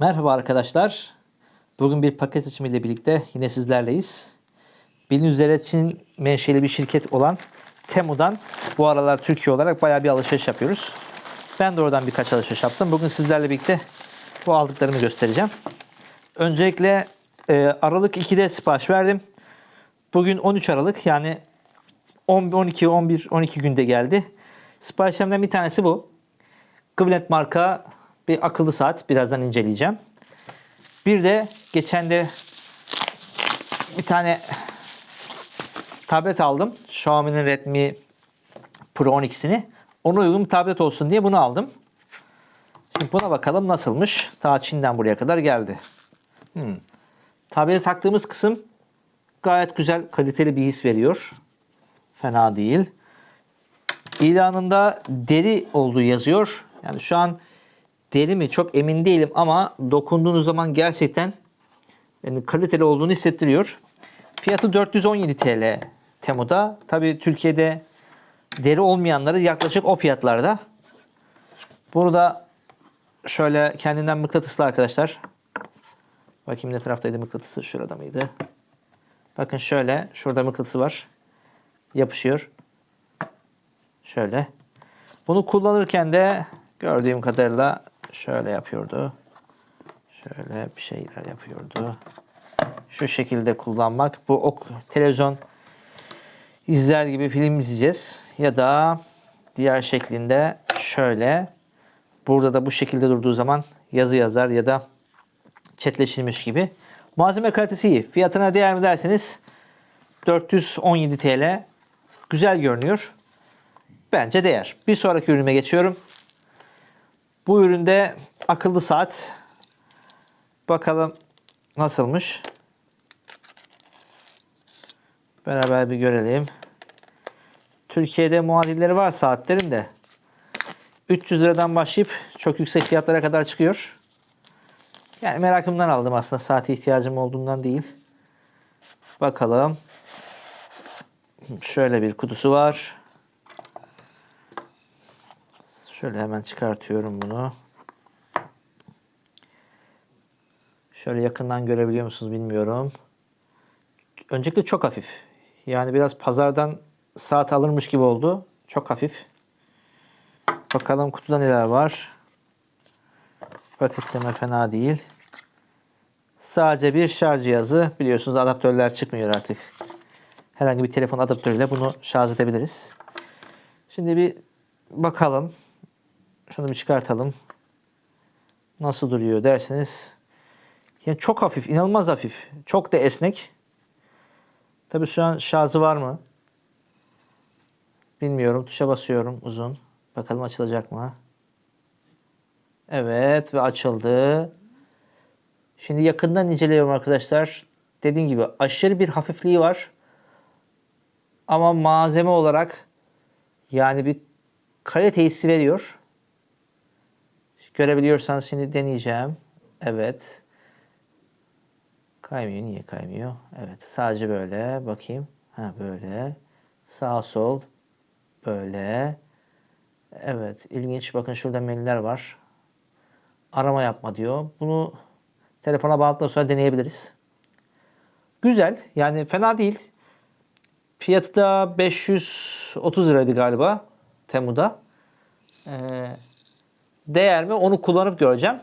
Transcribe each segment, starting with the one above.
Merhaba arkadaşlar. Bugün bir paket açımı ile birlikte yine sizlerleyiz. Bildiğiniz üzere Çin menşeli bir şirket olan Temu'dan bu aralar Türkiye olarak bayağı bir alışveriş yapıyoruz. Ben de oradan birkaç alışveriş yaptım. Bugün sizlerle birlikte bu aldıklarımı göstereceğim. Öncelikle e, Aralık 2'de sipariş verdim. Bugün 13 Aralık yani 10, 12, 11, 12 günde geldi. Siparişlerimden bir tanesi bu. Gwilet marka bir akıllı saat. Birazdan inceleyeceğim. Bir de geçen de bir tane tablet aldım. Xiaomi'nin Redmi Pro 12'sini. Ona uygun bir tablet olsun diye bunu aldım. Şimdi buna bakalım nasılmış. Ta Çin'den buraya kadar geldi. Hmm. Tablete taktığımız kısım gayet güzel, kaliteli bir his veriyor. Fena değil. İlanında deri olduğu yazıyor. Yani şu an deri mi çok emin değilim ama dokunduğunuz zaman gerçekten yani kaliteli olduğunu hissettiriyor. Fiyatı 417 TL Temu'da. Tabi Türkiye'de deri olmayanları yaklaşık o fiyatlarda. Bunu da şöyle kendinden mıknatıslı arkadaşlar. Bakayım ne taraftaydı mıknatısı? Şurada mıydı? Bakın şöyle. Şurada mıknatısı var. Yapışıyor. Şöyle. Bunu kullanırken de gördüğüm kadarıyla şöyle yapıyordu. Şöyle bir şeyler yapıyordu. Şu şekilde kullanmak. Bu ok, televizyon izler gibi film izleyeceğiz. Ya da diğer şeklinde şöyle. Burada da bu şekilde durduğu zaman yazı yazar ya da chatleşilmiş gibi. Malzeme kalitesi iyi. Fiyatına değer mi derseniz 417 TL. Güzel görünüyor. Bence değer. Bir sonraki ürünüme geçiyorum. Bu üründe akıllı saat. Bakalım nasılmış. Beraber bir görelim. Türkiye'de muadilleri var saatlerin de. 300 liradan başlayıp çok yüksek fiyatlara kadar çıkıyor. Yani merakımdan aldım aslında. Saate ihtiyacım olduğundan değil. Bakalım. Şöyle bir kutusu var. Şöyle hemen çıkartıyorum bunu. Şöyle yakından görebiliyor musunuz bilmiyorum. Öncelikle çok hafif. Yani biraz pazardan saat alırmış gibi oldu. Çok hafif. Bakalım kutuda neler var. Paketleme fena değil. Sadece bir şarj cihazı. Biliyorsunuz adaptörler çıkmıyor artık. Herhangi bir telefon adaptörüyle bunu şarj edebiliriz. Şimdi bir bakalım. Şunu bir çıkartalım. Nasıl duruyor derseniz. Yani çok hafif, inanılmaz hafif. Çok da esnek. Tabi şu an şarjı var mı? Bilmiyorum. Tuşa basıyorum uzun. Bakalım açılacak mı? Evet ve açıldı. Şimdi yakından inceliyorum arkadaşlar. Dediğim gibi aşırı bir hafifliği var. Ama malzeme olarak yani bir kalite hissi veriyor. Görebiliyorsanız şimdi deneyeceğim. Evet. Kaymıyor. Niye kaymıyor? Evet. Sadece böyle. Bakayım. Ha böyle. Sağ sol. Böyle. Evet. ilginç. Bakın şurada menüler var. Arama yapma diyor. Bunu telefona bağladıktan sonra deneyebiliriz. Güzel. Yani fena değil. Fiyatı da 530 liraydı galiba. Temu'da. Ee, değer mi? Onu kullanıp göreceğim.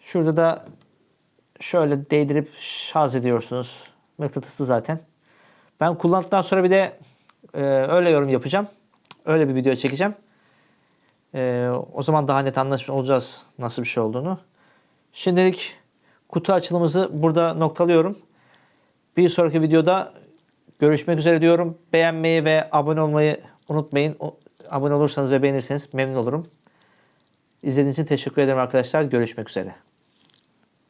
Şurada da şöyle değdirip şarj ediyorsunuz. Mıknatıslı zaten. Ben kullandıktan sonra bir de e, öyle yorum yapacağım. Öyle bir video çekeceğim. E, o zaman daha net anlaşmış olacağız nasıl bir şey olduğunu. Şimdilik kutu açılımımızı burada noktalıyorum. Bir sonraki videoda görüşmek üzere diyorum. Beğenmeyi ve abone olmayı unutmayın. O, abone olursanız ve beğenirseniz memnun olurum. İzlediğiniz için teşekkür ederim arkadaşlar. Görüşmek üzere.